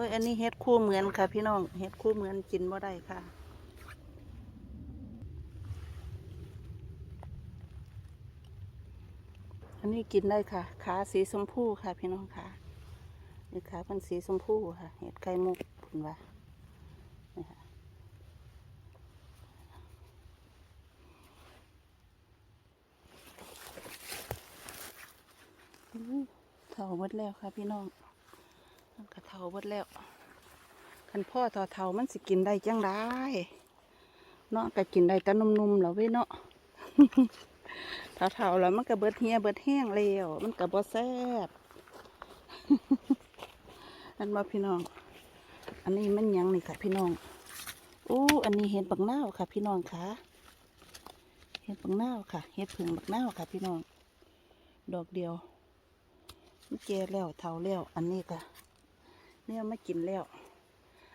ฮ้ยอันนี้เฮ็ดคู่เหมือนค่ะ พี่น้องเฮ็ดคู่เหมือนกินบ่ได้ค่ะอันนี้กินได้ค่ะ ขาสีชมพูค่ะ พี่น้องค่ะนี่ขาเป็นสีชมพูค่ะ เห็ดไข่มุกคุนว่านี่ค่ะเท่าหมดแล้วค่ะพี่น้องาหมดแล้วคันพ่อต่อเทามันสิกินได้จังได้เนาะก็กินได้แต่นุ่มๆแล้วเว้ยเนาะเทาแล้วมันก็เบิดเฮียเบิดแห้งแล้วมันก็บ่แซ่บอันมาพี่น้อง อันนี้มันยังนี่ค่ะพี่น้องอู้อันนี้เห็ดบักนาวค่ะ พี่น้องค่ะเห็ดบักนาวค่ะเห็ดผึ่งบักนาวค่ะ พี่น้อง ดอกเดียวมันแก่แล้วเทาแล้วอันนี้ก็ เนี่ยไม่กินแล้ว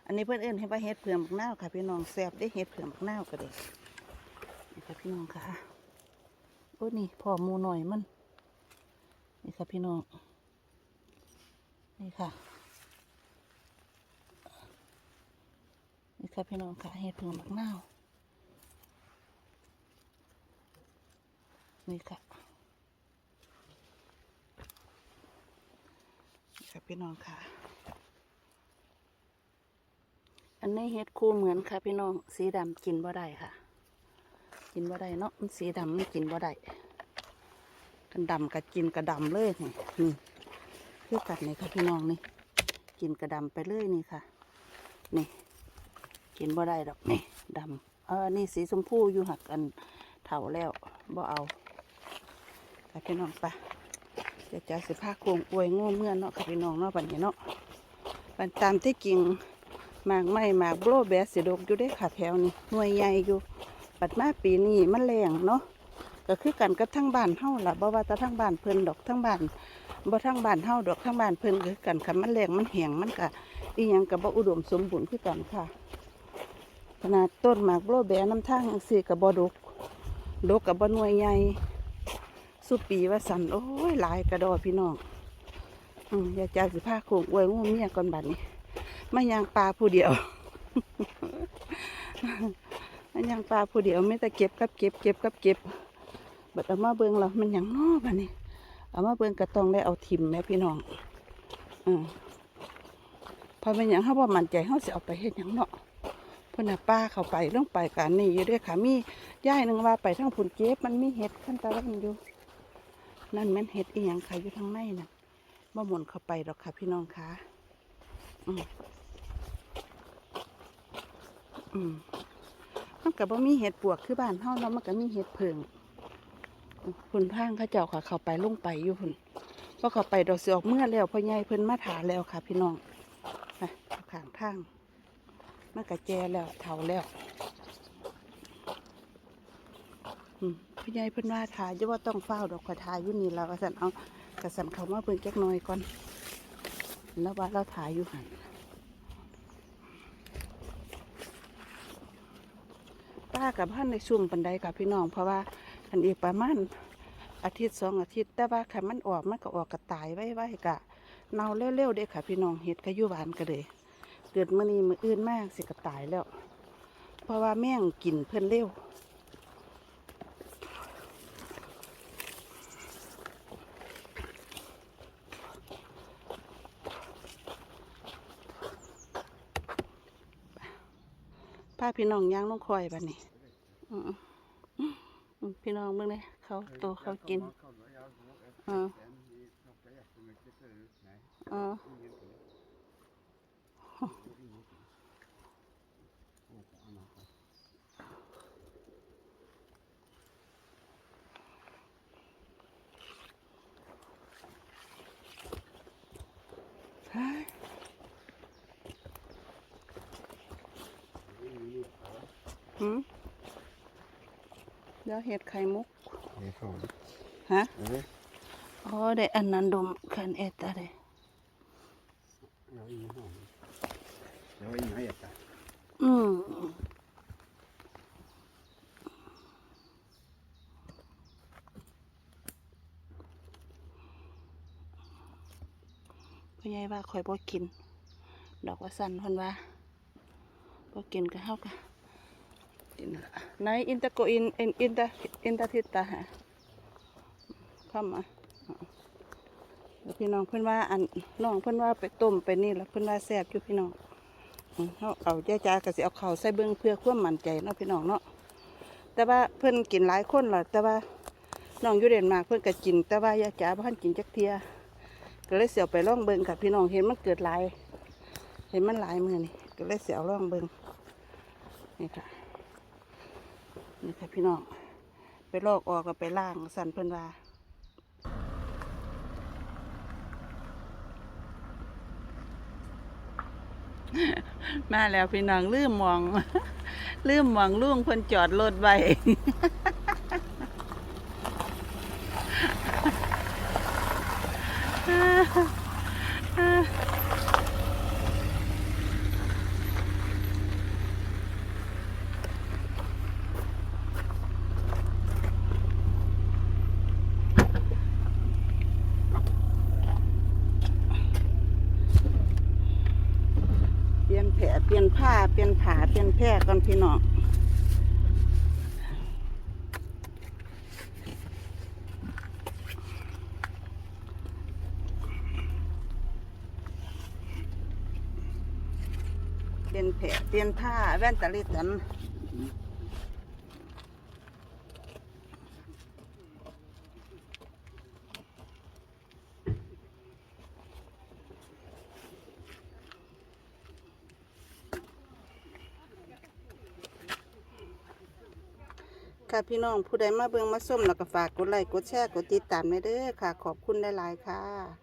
อันนี้เพื่อนเอิ้นให้ว่าเห็ดเผืองบักนาวค่ะ พี่น้องแซ่บได้เห็ดเผืองบักนาวก็ได้นี่ค่ะพี่น้องค่ะโอ้นี่พอมูหน่อยมัน นี่ค่ะพี่น้อง นี่ค่ะ นี่ค่ะพี่น้องค่ะเห็ดเผือกบักนาวนี่ค่ะนี่ค่ะพี่น้องค่ะ อันนี้เห็ดคู่เหมือนค่ะ พี่น้อง สีดำกินบ่ได้ค่ะ กินบ่ได้เนาะมันสีดำมันกินบ่ได้กันดำกับกินกระดำเลยนี่นี่คือกัดนี่ค่ะพี่น้องนี่ กินกระดำไปเลยนี่ค่ะ นี่ กินบ่ได้ดอกนี่ดำเออนี่สีชมพูอยู่หักอันเถาแล้วบ่เอาค่ะพี่น้องไปเดี๋ยวจะสิพาโคงอวยโง่เมื่อนเนาะค่ะพี่น้องเนาะบัดนี้เนาะบันตามที่กิ่ง หมากไม้หมากโบลแบสสิดกอยู่ได้ค่ะแถวนี้หน่วยใหญ่อยู่ปัดมาปีนี้มันแรงเนาะก็คือกันกับทั้งบ้านเฮาล่ะบ่ว่าแต่ทั้งบ้านเพิ่นดอกทั้งบ้านบ่ทั้งบ้านเฮาดอกทั้งบ้านเพิ่นคือกันค่ะมันแรงมันแหงมันก็อีหยังก็บ่อุดมสมบูรณ์คือกันค่ะ ขนาดต้นหมากโบลแบน้ำทางจังซี่ก็บ่ดกดกก็บ่หน่วยใหญ่สุปีว่าสั่นโอ้ยหลายกระดอพี่น้องอืมอยากจะสิพาโคงอวยงูเมียก่อนบัดนี้ มายางปลาผู้เดียวอันยังปลาผู้เดียวไม่แต่เก็บกับเก็บเก็บกับเก็บบัดเอามาเบิ่งเรามันยังนอบัดนี้เอามาเบิ่งกระตองได้เอาทิมแม่พี่น้องอืมพอเป็นหยังเขาบ่มั่นใจเขาสิเอาไปเฮ็ดหยังเนาะเพิ่นน่ะป้าเขาไปลงไปกันนี่อยู่ด้วยค่ะมีย่ายหนึงว่าไปทางผุนเก็บมันมีเห็ดขั้นตะวันอยู่ นั่นแม่นเห็ดอีหยังค่ะอยู่ทางในน่ะบ่หมุนเข้าไปดอกค่ะพี่น้องค่ะอืม อืมมันก็บ่มีเห็ดปวกคือบ้านเฮาเนาะมันก็มีเห็ดเพิงพุ่นพางเขาเจ้าค่ะ เข้าไปลงไปอยู่พุ่นพอเข้าไปดอกสิออกเมื่อแล้วพ่อใหญ่เพิ่นมาถาแล้วค่ะ พี่น้องไปข้างทางมันก็แจแล้วเฒ่าแล้วพ่อใหญ่เพิ่นว่าถาจะว่าต้องเฝ้าดอกขอถ่ายอยู่นี่แล้วก็สั่นเอากระสันเขามาเพิ่นแก๊กน้อยก่อนแล้วว่าเราถาอยู่หันากับพันในซุ่มปันไดกับพี่น้อง เพราะว่าอันอีกประมาณอาทิตย์สองอาทิตย์ แต่ว่าขันมันออกมันก็ออกกระตายไว้ไว้กะเนาเร็วๆเด้ค่ะ พี่น้องเห็ดก็อยู่บานก็เลย เกิดมื้อนี้มืออื่นมากสิกระตายแล้ว เพราะว่าแม่งกินเพิ่นเร็วป้าพี่น้องย่างน้องคอยบัดนี้ พี่น้องเบิ่งเลยเขาโตเขากินเออเออเฮ้ยหืม เดี๋ยวเห็ดไข่มุกฮะอ๋อได้อันนั้นดมคันเอตอะไรอืมพ่อใหญ่ว่าคอยบ่กิน ดอกว่าสันเพิ่นว่าบ่กินก็เฮาก็ นละในอินตะโกอินอินอินตะอินตะทิตตาฮะเข้ามาพี่น้องเพิ่อนว่าอันน้องเพิ่อนว่าไปต้มไปนี่แล้วเพิ่อนว่าแซ่บอยู่พี่น้องเฮาเอาจ้จ้าก็สิเอาเข้าใส่เบิ่งเพื่อความมั่นใจเนาะพี่น้องเนาะแต่ว่าเพิ่อนกินหลายคนล่ะแต่ว่าน้องอยู่เดนมากเพิ่อนก็กิน แต่ว่ายาจ๋าบ่ทันกินจักเทียก็เลยเสียวไปล่องเบิงกับพี่น้องเห็นมันเกิดหลาย เห็นมันหลายมือนี่ก็เลยเสียวล่องเบิงนี่ค่ะ นี่ค่ะพี่น้องไปลอกออกก็ไปล่างสันเพิ่นว่ามาแล้วพี่น้องลืมมอง ลืมมองลุงเพิ่นจอดรถไว้ เปลี่ยนแผลเปลี่ยนผ้า เปลี่ยนผาเปลี่ยนแพร่ก่อนพี่น้องเปลี่ยนแผลเปลี่ยนผ้าแว่นตาลิกัน ค่ะพี่น้องผู้ใดมาเบิ่งมาส้มแล้วก็ฝากกดไลค์กดแชร์กดติดตามในเด้อค่ะ ขอบคุณหลายๆค่ะ